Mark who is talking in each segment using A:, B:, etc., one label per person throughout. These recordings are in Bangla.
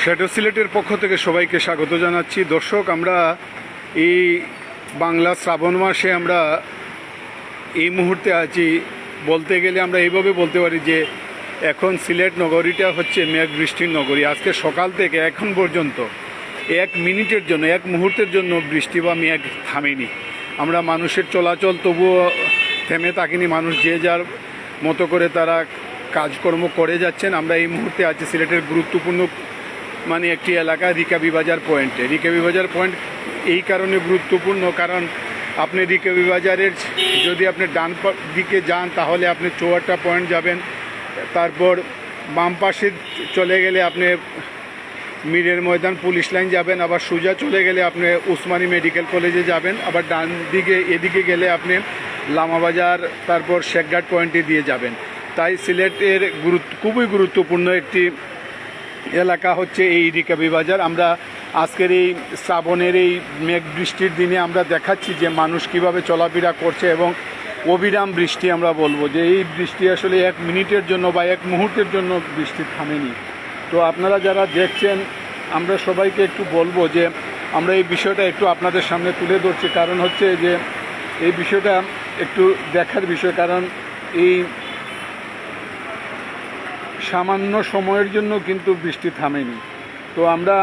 A: শ্যাডো সিলেটের পক্ষ থেকে সবাইকে স্বাগত জানাচ্ছি। দর্শক, আমরা এই বাংলা শ্রাবণ মাসে আমরা এই মুহূর্তে আছি। বলতে গেলে আমরা এইভাবে বলতে পারি যে এখন সিলেট নগরীটা হচ্ছে মেঘ বৃষ্টির নগরী। আজকে সকাল থেকে এখন পর্যন্ত এক মিনিটের জন্য, এক মুহূর্তের জন্য বৃষ্টি বা মেঘ থামেনি। আমরা মানুষের চলাচল তবুও থেমে থাকিনি। মানুষ যে যার মতো করে তারা কাজকর্ম করে যাচ্ছেন। আমরা এই মুহূর্তে আছি সিলেটের গুরুত্বপূর্ণ মানে একটি এলাকা রিকাবি বাজার পয়েন্টে। রিকাবি বাজার পয়েন্ট এই কারণে গুরুত্বপূর্ণ, কারণ আপনি রিকাবি বাজারের যদি আপনি ডান দিকে যান, তাহলে আপনি চৌয়াট্টা পয়েন্ট যাবেন। তারপর বাম পাশে চলে গেলে আপনি মিরের ময়দান পুলিশ লাইন যাবেন, আবার সোজা চলে গেলে আপনি উসমানী মেডিকেল কলেজে যাবেন, আবার ডান দিকে, এদিকে গেলে আপনি লামাবাজার, তারপর শেখঘাট পয়েন্টে দিয়ে যাবেন। তাই সিলেটের গুরুত্ব খুবই গুরুত্বপূর্ণ একটি এলাকা হচ্ছে এই রিকাবি বাজার। আমরা আজকের এই শ্রাবণের এই মেঘ বৃষ্টির দিনে আমরা দেখাচ্ছি যে মানুষ কীভাবে চলাফেরা করছে এবং অবিরাম বৃষ্টি আমরা বলব যে এই বৃষ্টি আসলে এক মিনিটের জন্য বা এক মুহূর্তের জন্য বৃষ্টি থামেনি। তো আপনারা যারা দেখছেন, আমরা সবাইকে একটু বলব যে আমরা এই বিষয়টা একটু আপনাদের সামনে তুলে ধরছি। কারণ হচ্ছে যে এই বিষয়টা একটু দেখার বিষয়। কারণ এই সামান্য সময়ের জন্য কিন্তু বৃষ্টি থামেনি। তো আমরা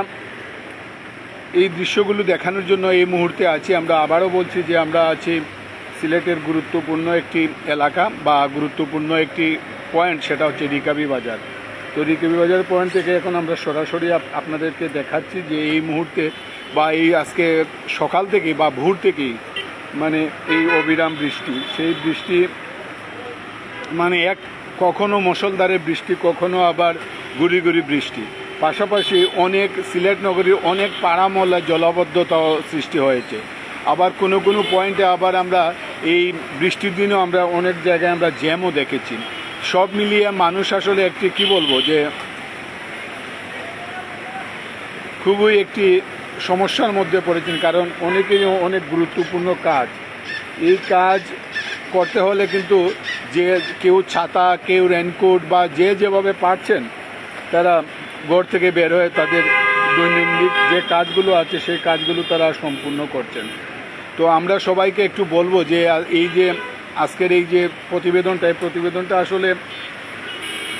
A: এই দৃশ্যগুলো দেখানোর জন্য এই মুহূর্তে আছি। আমরা আবারও বলছি যে আমরা আছি সিলেটের গুরুত্বপূর্ণ একটি এলাকা বা গুরুত্বপূর্ণ একটি পয়েন্ট, সেটা হচ্ছে রিকাবি বাজার। তো রিকাবি বাজার পয়েন্ট থেকে এখন আমরা সরাসরি আপনাদেরকে দেখাচ্ছি যে এই মুহূর্তে বা এই আজকে সকাল থেকে বা ভোর থেকেই মানে এই অবিরাম বৃষ্টি। সেই বৃষ্টি মানে এক কখনো মুষলধারে বৃষ্টি, কখনো আবার গুড়ি গুড়ি বৃষ্টি। পাশাপাশি অনেক সিলেট নগরীর অনেক পাড়া মহল্লায় জলাবদ্ধতা সৃষ্টি হয়েছে। আবার কোনো কোনো পয়েন্টে আবার আমরা এই বৃষ্টির দিনেও আমরা অনেক জায়গায় আমরা জ্যামও দেখেছি। সব মিলিয়ে মানুষ আসলে একটি, কি বলব, যে খুবই একটি সমস্যার মধ্যে পড়েছেন, কারণ অনেকেই অনেক গুরুত্বপূর্ণ কাজ। এই কাজ করতে হলে কিন্তু যে কেউ ছাতা, কেউ রেনকোট বা যে যেভাবে পারছেন, তারা ঘর থেকে বের হয়ে তাদের দৈনন্দিন যে কাজগুলো আছে, সেই কাজগুলো তারা সম্পূর্ণ করছেন। তো আমরা সবাইকে একটু বলব যে, এই যে আজকের এই যে প্রতিবেদনটা, এই প্রতিবেদনটা আসলে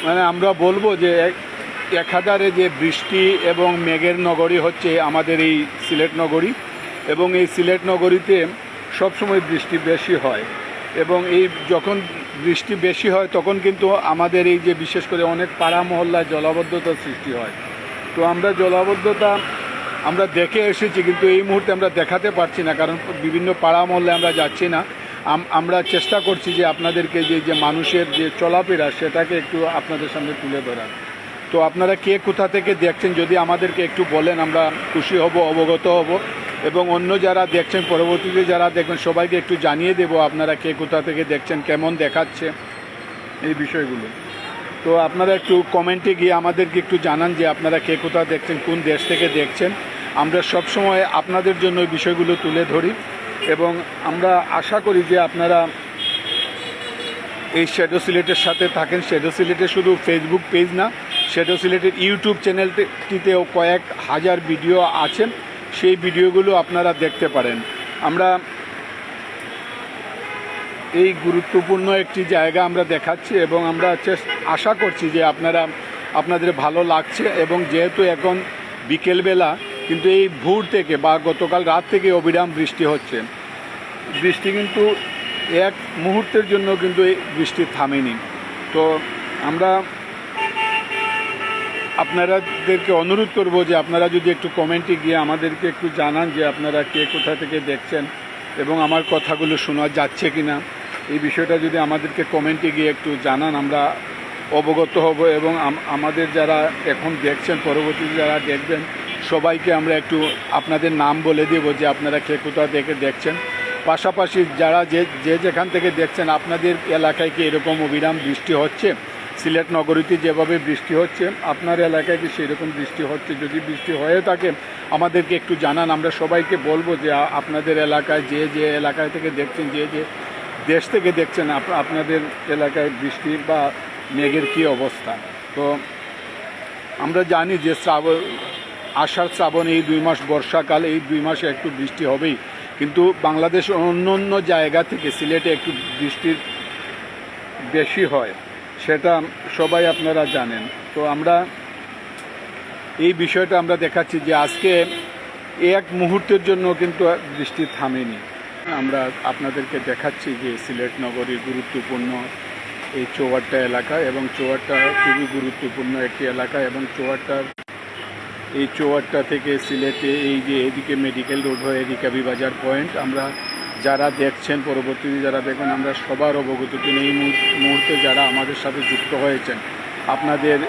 A: মানে আমরা বলব যে, এক- একাধারে যে বৃষ্টি এবং মেঘের নগরী হচ্ছে আমাদের এই সিলেট নগরী এবং এই সিলেট নগরীতে সবসময় বৃষ্টি বেশি হয়। এবং এই যখন বৃষ্টি বেশি হয়, তখন কিন্তু আমাদের এই যে বিশেষ করে অনেক পাড়া মহল্লায় জলাবদ্ধতার সৃষ্টি হয়। তো আমরা জলাবদ্ধতা আমরা দেখে এসেছি, কিন্তু এই মুহূর্তে আমরা দেখাতে পারছি না, কারণ বিভিন্ন পাড়া মহল্লায় আমরা যাচ্ছি না। আমরা চেষ্টা করছি যে আপনাদেরকে যে যে মানুষের যে চলাফেরা, সেটাকে একটু আপনাদের সামনে তুলে ধরার। তো আপনারা কে কোথা থেকে দেখছেন, যদি আমাদেরকে একটু বলেন, আমরা খুশি হব, অবগত হব। এবং অন্য যারা দেখছেন, পরবর্তীতে যারা দেখবেন, সবাইকে একটু জানিয়ে দেব আপনারা কে কোথা থেকে দেখছেন, কেমন দেখাচ্ছে এই বিষয়গুলো। তো আপনারা একটু কমেন্টে গিয়ে আমাদেরকে একটু জানান যে আপনারা কে কোথা দেখছেন, কোন দেশ থেকে দেখছেন। আমরা সব সময় আপনাদের জন্য এই বিষয়গুলো তুলে ধরি এবং আমরা আশা করি যে আপনারা এই শ্যাডো সিলেটের সাথে থাকেন। শ্যাডো সিলেটের শুধু ফেসবুক পেজ না শ্যাডো সিলেটের ইউটিউব চ্যানেলটিতেও কয়েক হাজার ভিডিও আছেন। সেই ভিডিওগুলো আপনারা দেখতে পারেন। আমরা এই গুরুত্বপূর্ণ একটি জায়গা আমরা দেখাচ্ছি এবং আমরা আশা করছি যে আপনারা, আপনাদের ভালো লাগছে এবং যেহেতু এখন বিকেলবেলা, কিন্তু এই ভোর থেকে বা গতকাল রাত থেকে অবিরাম বৃষ্টি হচ্ছে। বৃষ্টি কিন্তু এক মুহূর্তের জন্য কিন্তু এই বৃষ্টি থামেনি। তো আমরা আপনারাদেরকে অনুরোধ করব যে আপনারা যদি একটু কমেন্টে গিয়ে আমাদেরকে একটু জানান যে আপনারা কে কোথা থেকে দেখছেন এবং আমার কথাগুলো শোনা যাচ্ছে কি না এই বিষয়টা যদি আমাদেরকে কমেন্টে গিয়ে একটু জানান, আমরা অবগত হব এবং আমাদের যারা এখন দেখছেন, পরবর্তীতে যারা দেখবেন, সবাইকে আমরা একটু আপনাদের নাম বলে দেব যে আপনারা কে কোথা থেকে দেখছেন। পাশাপাশি যারা যে যে যেখান থেকে দেখছেন, আপনাদের এলাকায় কি এরকম অবিরাম বৃষ্টি হচ্ছে? সিলেট নগরীতে যেভাবে বৃষ্টি হচ্ছে, আপনার এলাকায় কি সেরকম বৃষ্টি হচ্ছে? যদি বৃষ্টি হয়ে থাকে, আমাদেরকে একটু জানান। আমরা সবাইকে বলব যে আপনাদের এলাকায় যে যে এলাকায় থেকে দেখছেন, যে যে দেশ থেকে দেখছেন আপনাদের এলাকায় বৃষ্টি বা মেঘের কী অবস্থা? তো আমরা জানি যে শ্রাবণ, আষাঢ় শ্রাবণ এই দুই মাস, বর্ষাকাল এই দুই মাসে একটু বৃষ্টি হবেই। কিন্তু বাংলাদেশ অন্য অন্য জায়গা থেকে সিলেটে একটু বৃষ্টির বেশি হয়। সেটা সবাই আপনারা জানেন। তো আমরা এই বিষয়টা আমরা দেখাচ্ছি যে আজকে এক মুহূর্তের জন্য কিন্তু বৃষ্টি থামেনি। আমরা আপনাদেরকে দেখাচ্ছি যে সিলেট নগরীর গুরুত্বপূর্ণ এই চৌয়াট্টা এলাকা এবং চৌয়াট্টা খুবই গুরুত্বপূর্ণ একটি এলাকা এবং চৌয়াট্টার এই চৌয়াট্টা থেকে সিলেটে এই যে এদিকে মেডিকেল রোড হয়ে রিকাবি বাজার পয়েন্ট আমরা যারা দেখছেন, পরবর্তীতে যারা দেখবেন, আমরা সবার অবগত কিন্তু এই মুহূর্ত- মুহূর্তে যারা আমাদের সাথে যুক্ত হয়েছেন। আপনাদের,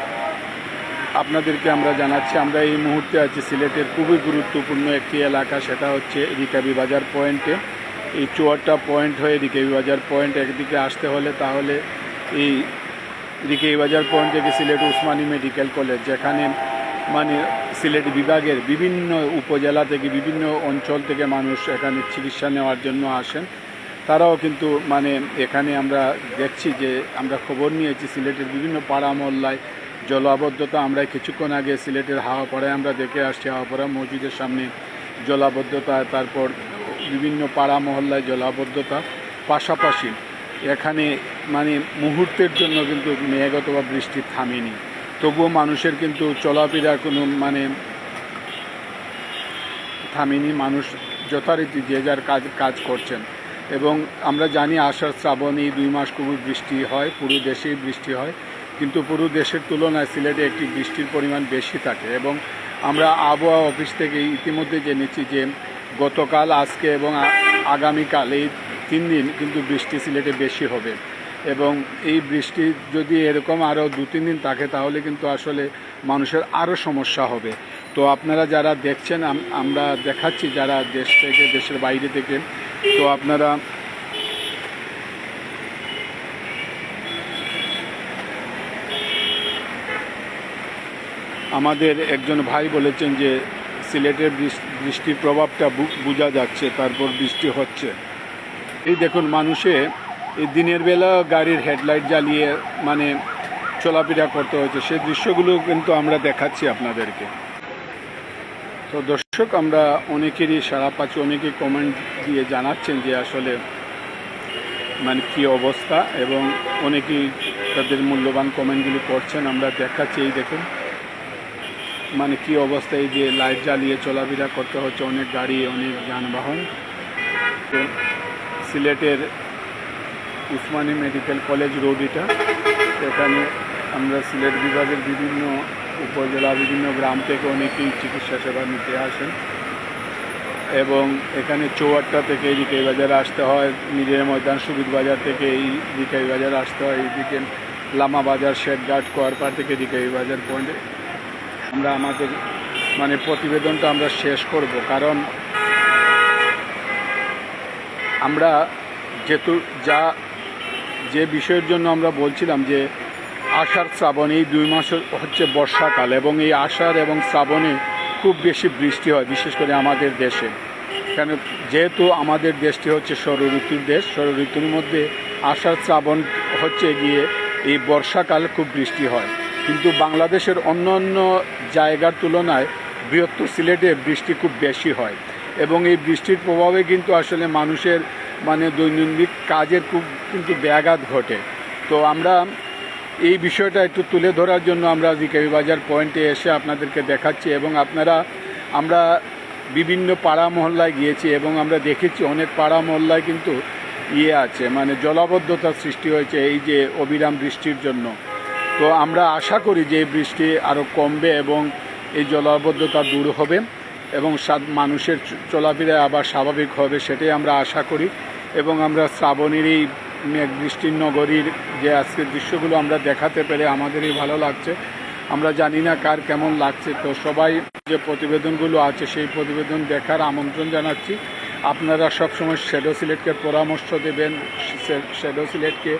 A: আপনাদেরকে আমরা জানাচ্ছি, আমরা এই মুহূর্তে আছি সিলেটের খুবই গুরুত্বপূর্ণ একটি এলাকা, সেটা হচ্ছে রিকাবি বাজার পয়েন্টে এই চুয়াট্টা পয়েন্ট হয়ে রিকাবি বাজার পয়েন্ট একদিকে আসতে হলে তাহলে এই রিকাবি বাজার পয়েন্ট থেকে সিলেট উসমানী মেডিকেল কলেজ, যেখানে মানে সিলেট বিভাগের বিভিন্ন উপজেলা থেকে বিভিন্ন অঞ্চল থেকে মানুষ এখানে চিকিৎসা নেওয়ার জন্য আসেন। তারাও কিন্তু মানে এখানে আমরা দেখছি যে আমরা খবর নিয়েছি সিলেটের বিভিন্ন পাড়া মহল্লায় জলাবদ্ধতা। আমরা কিছুক্ষণ আগে সিলেটের হাওয়াপাড়ায় আমরা দেখে আসছি, হাওয়াপাড়া মসজিদের সামনে জলাবদ্ধতা, তারপর বিভিন্ন পাড়া মহল্লায় জলাবদ্ধতা। পাশাপাশি এখানে মানে মুহূর্তের জন্য কিন্তু মেঘ অথবা বৃষ্টি থামেনি। তবুও মানুষের কিন্তু চলাফেরা কোনো মানে থামেনি। মানুষ যথারীতি যে যার কাজ কাজ করছেন। এবং আমরা জানি আষাঢ় শ্রাবণ এই দুই মাস খুবই বৃষ্টি হয়, পুরো দেশেই বৃষ্টি হয়। কিন্তু পুরো দেশের তুলনায় সিলেটে একটি বৃষ্টির পরিমাণ বেশি থাকে। এবং আমরা আবহাওয়া অফিস থেকে ইতিমধ্যে জেনেছি যে গতকাল, আজকে এবং আগামীকাল এই তিন দিন কিন্তু বৃষ্টি সিলেটে বেশি হবে। এবং এই বৃষ্টি যদি এরকম আরও দু তিন দিন থাকে, তাহলে কিন্তু আসলে মানুষের আরও সমস্যা হবে। তো আপনারা যারা দেখছেন আমরা দেখাচ্ছি যারা দেশ থেকে, দেশের বাইরে থেকে, তো আপনারা আমাদের একজন ভাই বলেছেন যে, সিলেটের বৃষ্টির প্রভাবটা বোঝা যাচ্ছে, তারপর বৃষ্টি হচ্ছে। এই দেখুন, মানুষে দিনের বেলা গাড়ির হেডলাইট জ্বালিয়ে মানে চলাফেরা করতে হচ্ছে সেই দৃশ্যগুলো কিন্তু আমরা দেখাচ্ছি আপনাদেরকে। তো দর্শক, আমরা অনেকেরই সারা পাচ্ছি, অনেকেই কমেন্ট দিয়ে জানাচ্ছেন যে আসলে মানে কী অবস্থা এবং অনেকেই তাদের মূল্যবান কমেন্টগুলি করছেন, আমরা দেখাচ্ছি। এই দেখুন মানে কি অবস্থা, এই যে লাইট জ্বালিয়ে চলাফেরা করতে হচ্ছে, অনেক গাড়ি, অনেক যানবাহন। সিলেটের উসমানী মেডিকেল কলেজ রোড এটা। এখানে আমরা সিলেট বিভাগের বিভিন্ন উপজেলা, বিভিন্ন গ্রাম থেকে অনেকেই চিকিৎসা সেবা নিতে আসেন। এবং এখানে চৌয়াট্টা থেকে এদিকে বাজারে আসতে হয় নিজের ময়দান, সুবিধ বাজার থেকে এই দিকে বাজার আসতে হয়, এইদিকে লামা বাজার শেটঘাট কোয়ারপাড় থেকে এদিকে বাজার পয়েন্টে। আমরা আমাদের মানে প্রতিবেদনটা আমরা শেষ করব, কারণ আমরা যেহেতু যা যে বিষয়ের জন্য আমরা বলছিলাম যে আষাঢ় শ্রাবণ এই দুই মাস হচ্ছে বর্ষাকাল এবং এই আষাঢ় এবং শ্রাবণে খুব বেশি বৃষ্টি হয়, বিশেষ করে আমাদের দেশে। কেন যেহেতু আমাদের দেশটি হচ্ছে ষড় ঋতুর দেশ, ষড় ঋতুর মধ্যে আষাঢ় শ্রাবণ হচ্ছে গিয়ে এই বর্ষাকাল খুব বৃষ্টি হয়। কিন্তু বাংলাদেশের অন্য অন্য জায়গার তুলনায় বৃহত্তর সিলেটে বৃষ্টি খুব বেশি হয় এবং এই বৃষ্টির প্রভাবে কিন্তু আসলে মানুষের মানে দৈনন্দিন কাজের খুব কিন্তু ব্যাঘাত ঘটে। তো আমরা এই বিষয়টা একটু তুলে ধরার জন্য আমরা জিকাবি বাজার পয়েন্টে এসে আপনাদেরকে দেখাচ্ছি এবং আপনারা, আমরা বিভিন্ন পাড়া মহল্লায় গিয়েছি এবং আমরা দেখেছি অনেক পাড়া মহল্লায় কিন্তু ইয়ে আছে মানে জলাবদ্ধতার সৃষ্টি হয়েছে এই যে অবিরাম বৃষ্টির জন্য। তো আমরা আশা করি যে বৃষ্টি আরও কমবে এবং এই জলাবদ্ধতা দূর হবে। এবং মানুষের চলাফেরা আবার স্বাভাবিক হবে, সেটাই আমরা আশা করি। এবং আমরা শ্রাবণের এই বৃষ্টির নগরীর যে আজকের দৃশ্যগুলো আমরা দেখাতে পেরে আমাদেরই ভালো লাগছে। আমরা জানি না কার কেমন লাগছে। তো সবাই যে প্রতিবেদনগুলো আছে, সেই প্রতিবেদন দেখার আমন্ত্রণ জানাচ্ছি। আপনারা সবসময় শ্যাডো সিলেটকে পরামর্শ দেবেন শ্যাডো সিলেটকে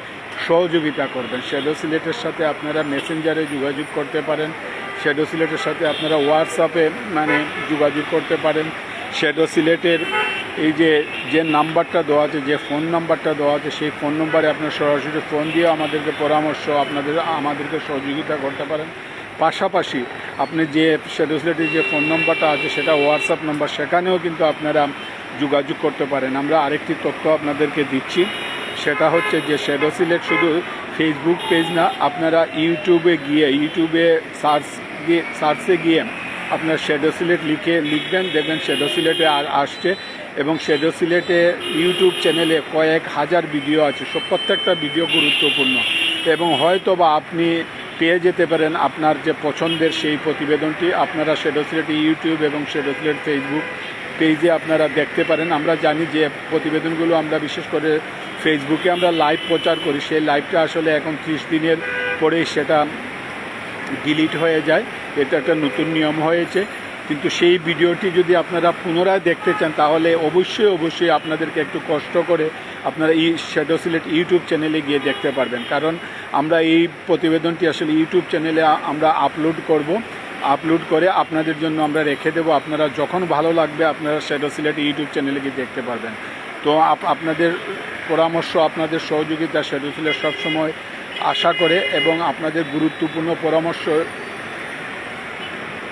A: সহযোগিতা করবেন। শ্যাডো সিলেটের সাথে আপনারা মেসেঞ্জারে যোগাযোগ করতে পারেন। শ্যাডো সিলেটের সাথে আপনারা হোয়াটসঅ্যাপে মানে যোগাযোগ করতে পারেন। শ্যাডো সিলেটের এই যে যে নাম্বারটা দেওয়া আছে, যে ফোন নাম্বারটা দেওয়া আছে, সেই ফোন নম্বরে আপনার সরাসরি ফোন দিয়ে আমাদেরকে পরামর্শ, আপনাদের, আমাদেরকে সহযোগিতা করতে পারেন। পাশাপাশি আপনি যে শ্যাডো সিলেটের যে ফোন নম্বরটা আছে, সেটা হোয়াটসঅ্যাপ নম্বর, সেখানেও কিন্তু আপনারা যোগাযোগ করতে পারেন। আমরা আরেকটি তথ্য আপনাদেরকে দিচ্ছি। সেটা হচ্ছে যে শ্যাডো সিলেট শুধু ফেসবুক পেজ না, আপনারা ইউটিউবে গিয়ে ইউটিউবে সার্চ দিয়ে সার্চে গিয়ে আপনার শ্যাডো সিলেট লিখে লিখবেন, দেখবেন শ্যাডো সিলেটে আর আসছে এবং শ্যাডো সিলেটে ইউটিউব চ্যানেলে কয়েক হাজার ভিডিও আছে। সব প্রত্যেকটা ভিডিও গুরুত্বপূর্ণ। এবং হয়তো বা আপনি পেয়ে যেতে পারেন আপনার যে পছন্দের সেই প্রতিবেদনটি। আপনারা শ্যাডো সিলেট ইউটিউব এবং শ্যাডো সিলেট ফেসবুক পেজে আপনারা দেখতে পারেন। আমরা জানি যে প্রতিবেদনগুলো আমরা বিশেষ করে ফেসবুকে আমরা লাইভ প্রচার করি। সেই লাইভটা আসলে এখন ত্রিশ দিনের পরেই সেটা ডিলিট হয়ে যায়। এটা একটা নতুন নিয়ম হয়েছে। কিন্তু সেই ভিডিওটি যদি আপনারা পুনরায় দেখতে চান, তাহলে অবশ্যই অবশ্যই আপনাদেরকে একটু কষ্ট করে আপনারা এই শ্যাডো সিলেট ইউটিউব চ্যানেলে গিয়ে দেখতে পারবেন। কারণ আমরা এই প্রতিবেদনটি আসলে ইউটিউব চ্যানেলে আমরা আপলোড করব। আপলোড করে আপনাদের জন্য আমরা রেখে দেবো। আপনারা যখন ভালো লাগবে, আপনারা শ্যাডো সিলেট ইউটিউব চ্যানেলে গিয়ে দেখতে পারবেন। তো আপ- আপনাদের পরামর্শ আপনাদের সহযোগিতা শ্যাডো ছিল সবসময় আশা করে এবং আপনাদের গুরুত্বপূর্ণ পরামর্শ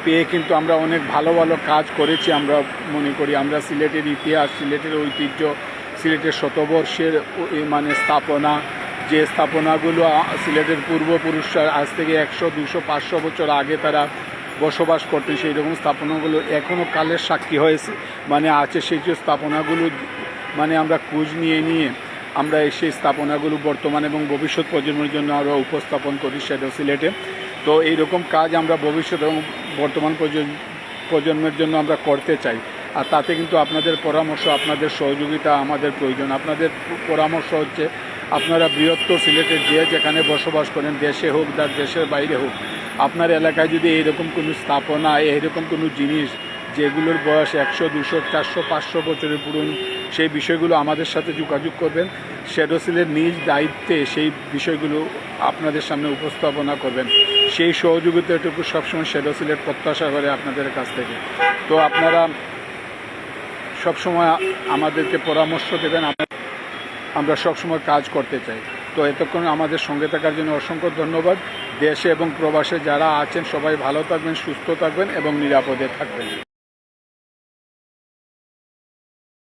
A: পেয়ে কিন্তু আমরা অনেক ভালো ভালো কাজ করেছি আমরা মনে করি। আমরা সিলেটের ইতিহাস, সিলেটের ঐতিহ্য, সিলেটের শতবর্ষের মানে স্থাপনা, যে স্থাপনাগুলো সিলেটের পূর্বপুরুষরা আজ থেকে একশো, দুশো, পাঁচশো বছর আগে তারা বসবাস করতেন সেই রকম স্থাপনাগুলো এখনও কালের সাক্ষী হয়েছে। মানে আছে সেই যে স্থাপনাগুলো মানে আমরা খোঁজ নিয়ে নিয়ে আমরা এই সেই স্থাপনাগুলো বর্তমান এবং ভবিষ্যৎ প্রজন্মের জন্য আরও উপস্থাপন করি সেটা সিলেটে তো এইরকম কাজ আমরা ভবিষ্যৎ এবং বর্তমান প্রজন্মের জন্য আমরা করতে চাই। আর তাতে কিন্তু আপনাদের পরামর্শ, আপনাদের সহযোগিতা আমাদের প্রয়োজন। আপনাদের পরামর্শ হচ্ছে, আপনারা বৃহত্তর সিলেটের যে যেখানে বসবাস করেন, দেশে হোক তার দেশের বাইরে হোক, আপনার এলাকায় যদি এইরকম কোনো স্থাপনা, এইরকম কোনো জিনিস যেগুলোর বয়স একশো, দুশো, চারশো, পাঁচশো বছরের পুরনো সেই বিষয়গুলো আমাদের সাথে যোগাযোগ করবেন। শেডোসিলের নিজ দায়িত্বে সেই বিষয়গুলো আপনাদের সামনে উপস্থাপনা করবেন। সেই সহযোগিতাটুকু সবসময় শেডোসিলের প্রত্যাশা করে আপনাদের কাছ থেকে। তো আপনারা সবসময় আমাদেরকে পরামর্শ দেবেন আমরা- সবসময় কাজ করতে চাই। তো এতক্ষণ আমাদের সঙ্গে থাকার জন্য অসংখ্য ধন্যবাদ। দেশে এবং প্রবাসে যারা আছেন, সবাই ভালো থাকবেন, সুস্থ থাকবেন এবং নিরাপদে থাকবেন।